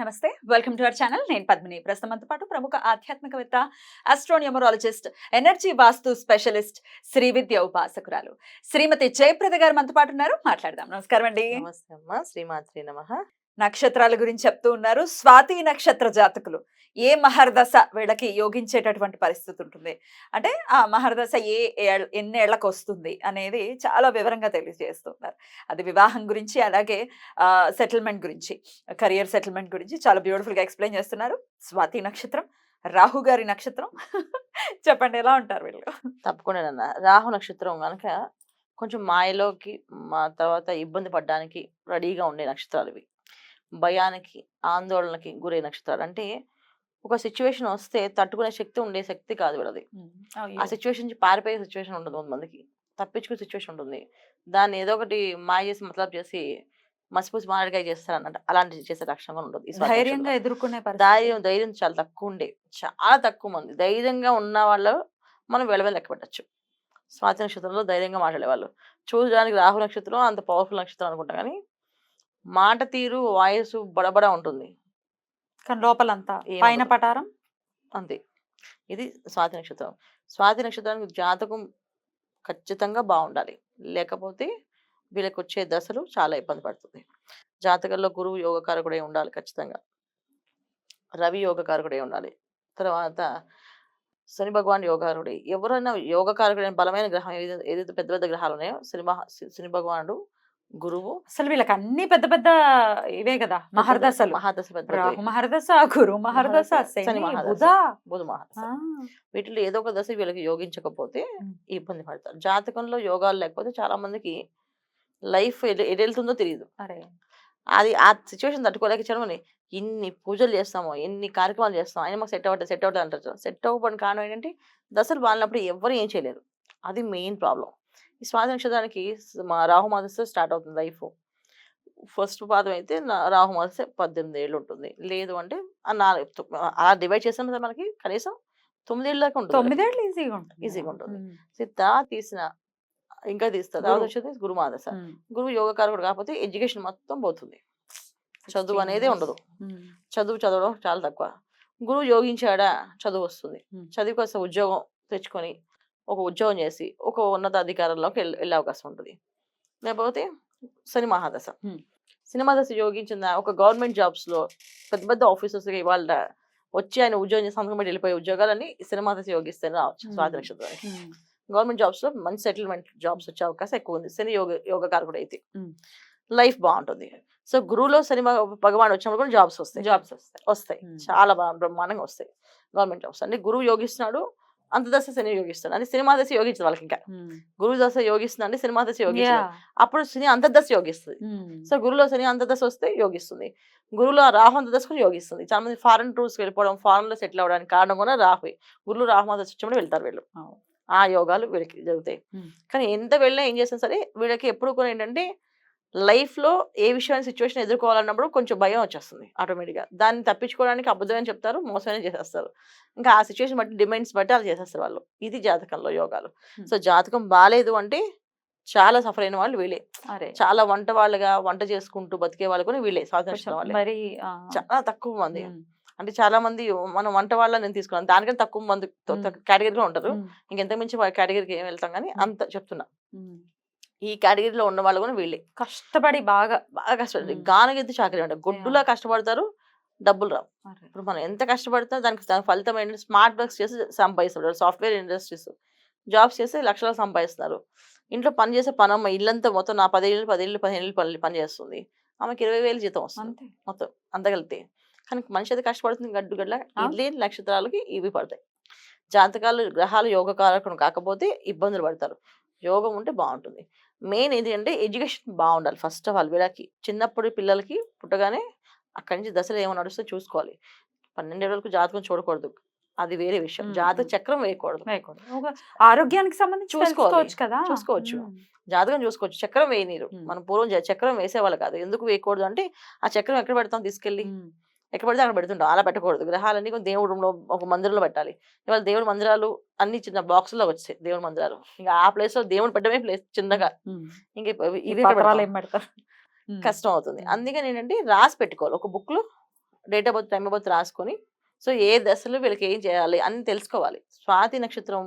నమస్తే. Welcome to our channel నేను పద్మిని. ప్రస్తుతం పాటు ప్రముఖ ఆధ్యాత్మికవేత్త astronumerologist energy vastu specialist Sri Vidya ఉపాసకురాలు శ్రీమతి జయప్రద గారు మనతో పాటు ఉన్నారు. మాట్లాడదాం. నమస్కారం అండి. నమస్తే అమ్మ. శ్రీమాత్రి నమ. నక్షత్రాల గురించి చెప్తూ ఉన్నారు. స్వాతి నక్షత్ర జాతకులు. ఏ మహర్దశ వీళ్ళకి యోగించేటటువంటి పరిస్థితి ఉంటుంది? అంటే ఆ మహర్దశ ఏ ఎన్నేళ్ళకు వస్తుంది అనేది చాలా వివరంగా తెలియజేస్తున్నారు అది వివాహం గురించి అలాగే సెటిల్మెంట్ గురించి కెరియర్ సెటిల్మెంట్ గురించి చాలా బ్యూటిఫుల్గా గా ఎక్స్ప్లెయిన్ చేస్తున్నారు. స్వాతి నక్షత్రం రాహు గారి నక్షత్రం. చెప్పండి ఎలా ఉంటారు వీళ్ళు? తప్పకుండా నాన్న. రాహు నక్షత్రం కనుక కొంచెం మాయలోకి మా తర్వాత ఇబ్బంది పడడానికి రెడీగా ఉండే నక్షత్రాలు ఇవి. భయానికి ఆందోళనకి గురే నక్షత్రాలు. అంటే ఒక సిచ్యువేషన్ వస్తే తట్టుకునే శక్తి ఉండే శక్తి కాదు వీళ్ళది. ఆ సిచ్యువేషన్ నుంచి పారిపోయే సిచ్యువేషన్ ఉంటుంది కొంతమందికి తప్పించుకునే సిచ్యువేషన్ ఉంటుంది. దాన్ని ఏదో ఒకటి మాయ చేసి మతలబ్ చేసి మసిపూసి మారడికాయ చేస్తారు అన్నట్టు అలాంటి చేసే లక్షణంగా స్వాతి ధైర్యంగా. ఎదుర్కొనే. ధైర్యం ధైర్యం చాలా తక్కువ ఉండే. చాలా తక్కువ మంది. ధైర్యంగా ఉన్న వాళ్ళు మనం వెళ్ళవే లెక్క పెట్టచ్చు. స్వాతి నక్షత్రంలో ధైర్యంగా మాట్లాడేవాళ్ళు. చూడడానికి రాహు నక్షత్రం అంత పవర్ఫుల్ నక్షత్రం అనుకుంటా కానీ మాట తీరు వాయిస్ బడబడ ఉంటుంది. కానీ లోపలంతా పైన. పటారం? అంతే. ఇది స్వాతి నక్షత్రం. స్వాతి నక్షత్రానికి జాతకం ఖచ్చితంగా బాగుండాలి. లేకపోతే వీళ్ళకి వచ్చే దశలు చాలా ఇబ్బంది పడుతుంది. జాతకంలో గురువు యోగకారకుడే ఉండాలి ఖచ్చితంగా. రవి యోగకారకుడే ఉండాలి. తర్వాత శని భగవాన్ యోగారుడే ఎవరైనా యోగకారకుడైన బలమైన గ్రహం ఏదైతే పెద్ద పెద్ద గ్రహాలు ఉన్నాయో శని శని భగవానుడు గురువు. అసలు వీళ్ళకి అన్ని పెద్ద పెద్ద ఇవే కదా మహర్దశలు. పెద్ద రాహు మహర్దశ గురు మహర్దశ మహర్దశ, మహర్దశ. బుధ. బుధ మహాదశ ఆ, వీటిలో ఏదో ఒక దశ వీళ్ళకి యోగించకపోతే. ఇబ్బంది పడతారు. జాతకంలో యోగాలు లేకపోతే చాలా మందికి లైఫ్ ఎటు వెళ్తుందో తెలియదు అరే. అది ఆ సిచ్యువేషన్ తట్టుకోలేక చదవని ఇన్ని పూజలు చేస్తామో ఎన్ని కార్యక్రమాలు చేస్తాం అయినా మాకు సెట్ అవ్వట్లేదు సెట్ అవ్వట్లేదు అంటారు సెట్ అవ్వబడిన కారణం ఏంటంటే దశలు బాలినప్పుడు ఎవరు ఏం చేయలేరు. అది మెయిన్ ప్రాబ్లం. ఈ స్వాతి నక్షత్రానికి మా రాహుమాదశ స్టార్ట్ అవుతుంది లైఫ్ ఫస్ట్ పాదం అయితే నా- రాహుమాదశ పద్దెనిమిది ఏళ్ళు ఉంటుంది లేదు అంటే నాలుగు అలా డివైడ్ చేసిన మనకి కనీసం తొమ్మిది ఏళ్ళ దాకా ఉంటుంది. తొమ్మిదేళ్ళు ఈజీగా ఉంటుంది ఈజీగా ఉంటుంది. సిద్ధ తీసిన ఇంకా తీస్తారు తర్వాత. వచ్చేది గురుమాదశ. గురువు యోగకారకుడు కాకపోతే ఎడ్యుకేషన్ మొత్తం పోతుంది చదువు 16 అనేది. ఉండదు చదువు చదవడం చాలా తక్కువ గురువు యోగించాడా చదువు వస్తుంది. చదువు కోసం ఉద్యోగం తెచ్చుకొని ఒక ఉద్యోగం చేసి ఒక ఉన్నత అధికారంలోకి వెళ్ళ- వెళ్ళే అవకాశం ఉంటుంది. లేకపోతే శని మహాదశ. Hmm. శని మహాదశ యోగించిన ఒక గవర్నమెంట్ జాబ్స్లో పెద్ద పెద్ద ఆఫీసర్స్ ఇవాళ వచ్చి ఆయన ఉద్యోగం చేసి సంతకం పెట్టి వెళ్ళిపోయే ఉద్యోగాలన్నీ శని మహాదశ యోగిస్తేనే రావచ్చు స్వాతి. నక్షత్రానికి. గవర్నమెంట్ జాబ్స్లో మంచి సెటిల్మెంట్ జాబ్స్ వచ్చే అవకాశం ఎక్కువ ఉంది. శని యోగ యోగకారకుడు అయితే. లైఫ్ బాగుంటుంది. సో గురువులో శని భగ- భగవాన్ వచ్చినప్పుడు కూడా జాబ్స్ వస్తాయి. జాబ్స్ వస్తాయి. వస్తాయి. చాలా బాగా బ్రహ్మాండంగా వస్తాయి గవర్నమెంట్ జాబ్స్. అంటే గురువు యోగిస్తున్నాడు అంతదశ శని యోగిస్తాడు అంటే సినిమా దశ యోగించదు వాళ్ళకి ఇంకా గురువు దశ యోగిస్తుంది అంటే సినిమా దశ యోగిస్తుంది అప్పుడు శని అంతర్దశ యోగిస్తుంది. సో గురువులో శని అంతర్దశ వస్తే యోగిస్తుంది. గురువులో రాహు అంతర్దశ కూడా యోగిస్తుంది. చాలా మంది ఫారెన్ టూర్స్ వెళ్ళిపోవడం ఫారెన్లో సెటిల్ అవ్వడానికి కారణం కూడా రాహువే. గురువు రాహు దశ వచ్చినప్పుడు వెళ్తారు వీళ్ళు. ఆ యోగాలు వీళ్ళకి జరుగుతాయి. కానీ ఎంత వెళ్ళినా ఏం చేసినా సరే వీళ్ళకి ఎప్పుడు కూడా ఏంటంటే లైఫ్లో ఏ విషయమైన సిచ్యువేషన్ ఎదుర్కోవాలన్నప్పుడు కొంచెం భయం వచ్చేస్తుంది ఆటోమేటిక్గా దాన్ని తప్పించుకోవడానికి అబద్ధమని చెప్తారు? మోసమైన చేసేస్తారు? ఇంకా ఆ సిచ్యువేషన్ బట్టి డిమాండ్స్ బట్టి అలా చేసేస్తారు వాళ్ళు. ఇది జాతకంలో యోగాలు. సో జాతకం బాగాలేదు అంటే చాలా సఫర్ అయిన వాళ్ళు వీళ్ళే. అరే! చాలా వంట వాళ్ళుగా వంట చేసుకుంటూ బతికే వాళ్ళు కూడా వీళ్ళే స్వాతంత్రం కొంచెం వాళ్ళే. చాలా తక్కువ మంది. అంటే చాలా మంది మనం వంట వాళ్ళ నేను తీసుకున్నాను. దానికంటే తక్కువ మంది. కేటగిరీలో ఉంటారు ఇంకెంత మించి కేటగిరీకి ఏం వెళ్తాం కానీ. అంత చెప్తున్నా. ఈ కేటగిరీలో ఉన్న వాళ్ళు కూడా వీళ్ళే. కష్టపడి బాగా బాగా కష్టపడి. గానగెత్తి చాకరీ అంటే. గుడ్డులా కష్టపడతారు డబ్బులు రావు. ఇప్పుడు మనం ఎంత కష్టపడితే దానికి దాని ఫలితం ఏంటంటే స్మార్ట్ వర్క్స్ చేసి సంపాదిస్తారు సాఫ్ట్వేర్ ఇండస్ట్రీస్. జాబ్స్ చేసి లక్షలు సంపాదిస్తున్నారు. ఇంట్లో పని చేసే పనమ్మ ఇల్లంతా మొత్తం నా పదేళ్ళు పదేళ్ళు పదిహేను పని పని చేస్తుంది. ఆమెకి ఇరవై వేలు జీతం వస్తుంది. అంతే. మొత్తం అంతగలితే కానీ మనిషి అయితే కష్టపడుతుంది గడ్డు గడ్డ ఆ. ఇడ్లీ నక్షత్రాలకి ఇవి పడతాయి. జాతకాలు గ్రహాలు యోగ కారకం కాకపోతే ఇబ్బందులు పడతారు. యోగం ఉంటే బాగుంటుంది మెయిన్ ఏంటి అంటే ఎడ్యుకేషన్ బాగుండాలి ఫస్ట్ ఆఫ్ ఆల్ వీళ్ళకి చిన్నప్పుడు పిల్లలకి పుట్టగానే అక్కడి నుంచి దశలు ఏమో నడుస్తుందో చూసుకోవాలి. పన్నెండేళ్ళ వరకు జాతకం చూడకూడదు. అది వేరే విషయం. జాతక చక్రం వేయకూడదు. ఆరోగ్యానికి సంబంధించి. చూసుకోవచ్చు కదా? చూసుకోవచ్చు. జాతకం చూసుకోవచ్చు. చక్రం వేయనీరు. మన పూర్వం చక్రం వేసేవాళ్ళు కాదు. ఎందుకు వేయకూడదు అంటే ఆ చక్రం ఎక్కడ పెడతాం తీసుకెళ్ళి? ఎక్కడ పడితే అక్కడ పెడుతుంటాం. అలా పెట్టకూడదు. గ్రహాలన్నీ కొంచెం దేవుడి రూమ్లో ఒక మందిరంలో పెట్టాలి. ఇవాళ దేవుడి మందిరాలు అన్ని చిన్న బాక్సుల్లో వచ్చాయి దేవుడి మందిరాలు. ఇంకా ఆ ప్లేస్లో దేవుడు పెట్టడమే ప్లేస్ చిన్నగా. ఇంకా ఉమ్, కష్టం అవుతుంది. అందుకని ఏంటంటే రాసి పెట్టుకోవాలి. ఒక బుక్లో date of birth time of birth రాసుకొని సో ఏ దశలో వీళ్ళకి ఏం చేయాలి అని తెలుసుకోవాలి. స్వాతి నక్షత్రం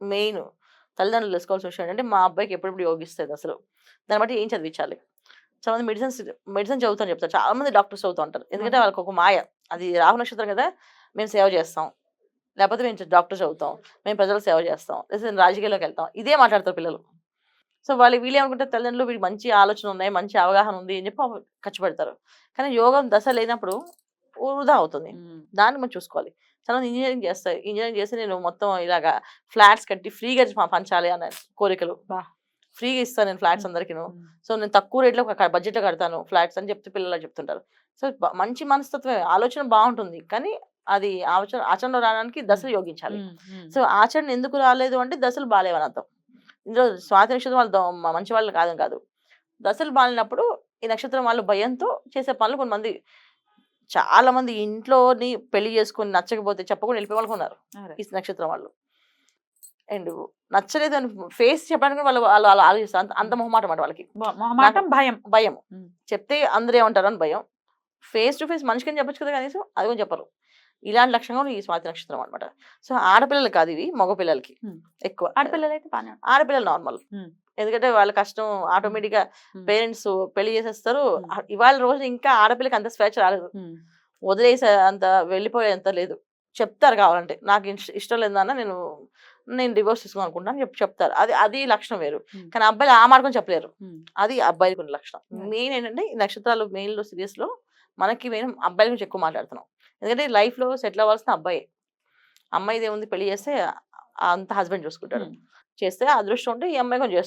మెయిన్ తల్లిదండ్రులు తెలుసుకోవాల్సిన విషయం ఏంటంటే మా అబ్బాయికి ఎప్పుడెప్పుడు యోగిస్తుంది అసలు దాన్ని బట్టి ఏం చదివించాలి? చాలా మంది మెడిసిన్స్ మెడిసిన్ చదువుతాను చెప్తారు. చాలా మంది డాక్టర్స్ చదువుతూ ఉంటారు. ఎందుకంటే వాళ్ళకి ఒక మాయ. అది రాహు నక్షత్రం కదా మేము సేవ చేస్తాం. లేకపోతే మేము డాక్టర్ చదువుతాం. మేము ప్రజలకు సేవ చేస్తాం. లేదా రాజకీయాల్లోకి వెళ్తాం. ఇదే మాట్లాడతారు పిల్లలు. సో వాళ్ళు వీళ్ళు ఏమనుకుంటే తల్లిదండ్రులు వీడికి మంచి ఆలోచన ఉన్నాయి మంచి అవగాహన ఉంది అని చెప్పి ఖర్చు పెడతారు. కానీ యోగం దశ లేనప్పుడు వృధా అవుతుంది. దాన్ని మనం చూసుకోవాలి. చాలా మంది ఇంజనీరింగ్ చేస్తాయి ఇంజనీరింగ్ చేసి నేను మొత్తం ఇలాగా ఫ్లాట్స్ కట్టి ఫ్రీగా పంచాలి అనే కోరికలు. బా. ఫ్రీగా ఇస్తాను నేను ఫ్లాట్స్ అందరికి సో నేను తక్కువ రేట్లో బడ్జెట్ కడతాను ఫ్లాట్స్ అని చెప్తే పిల్లలు చెప్తుంటారు. సో మంచి మనస్తత్వమే. ఆలోచన బాగుంటుంది. కానీ అది ఆచరణ ఆచరణలో రావడానికి దశలు యోగించాలి. సో ఆచరణ ఎందుకు రాలేదు అంటే దశలు బాగాలేవని అర్థం ఇందులో స్వాతి నక్షత్రం వాళ్ళు మంచి వాళ్ళు కాదని కాదు. దశలు బాలినప్పుడు ఈ నక్షత్రం వాళ్ళు భయంతో చేసే పనులు కొంతమంది చాలా మంది ఇంట్లోని పెళ్ళి చేసుకొని నచ్చకపోతే చెప్పకుండా వెళ్ళిపోయే వాళ్ళు ఉన్నారు ఈ నక్షత్రం వాళ్ళు. అండ్ నచ్చలేదు అని ఫేస్ చెప్పడానికి వాళ్ళు వాళ్ళు వాళ్ళు ఆలోచిస్తారు. అంత అంత మొహమాటం అన్నమాట వాళ్ళకి. మొహమాటం భయం. భయం. చెప్తే అందరూ ఏమంటారు అని భయం. ఫేస్ టు ఫేస్ మనిషికి చెప్పొచ్చు కదా కనీసం? అది కూడా చెప్పరు. ఇలాంటి లక్షణం ఈ స్వాతి నక్షత్రం అనమాట సో ఆడపిల్లలు కాదు ఇవి మగపిల్లలకి. ఎక్కువ. ఆడపిల్లలు అయితే ఆడపిల్లలు నార్మల్. ఎందుకంటే వాళ్ళ కష్టం ఆటోమేటిక్గా. పేరెంట్స్ పెళ్ళి చేసేస్తారు. ఇవాళ రోజు ఇంకా ఆడపిల్లకి అంత స్వేచ్ఛ రాలేదు. వదిలేసే అంత వెళ్ళిపోయేంత లేదు. చెప్తారు కావాలంటే. నాకు ఇష్ట- ఇష్టం లేదన్న నేను నేను డివోర్స్ తీసుకుందాం అనుకుంటాను చెప్పి చెప్తారు. అది అది లక్షణం వేరు. కానీ అబ్బాయిలు ఆ మార్గం చెప్పలేరు. అది అబ్బాయిలకు ఉన్న లక్షణం. మెయిన్ ఏంటంటే ఈ నక్షత్రాలు మెయిన్లో సిరీస్లో మనకి మెయిన్ అబ్బాయిల గురించి ఎక్కువ మాట్లాడుతున్నాం. ఎందుకంటే లైఫ్లో సెటిల్ అవ్వాల్సిన అబ్బాయి. అమ్మాయిది ఏముంది పెళ్ళి చేస్తే అంత హస్బెండ్ చూసుకుంటాడు. చేస్తే అదృష్టం ఉంటే ఈ అమ్మాయి కొంచెం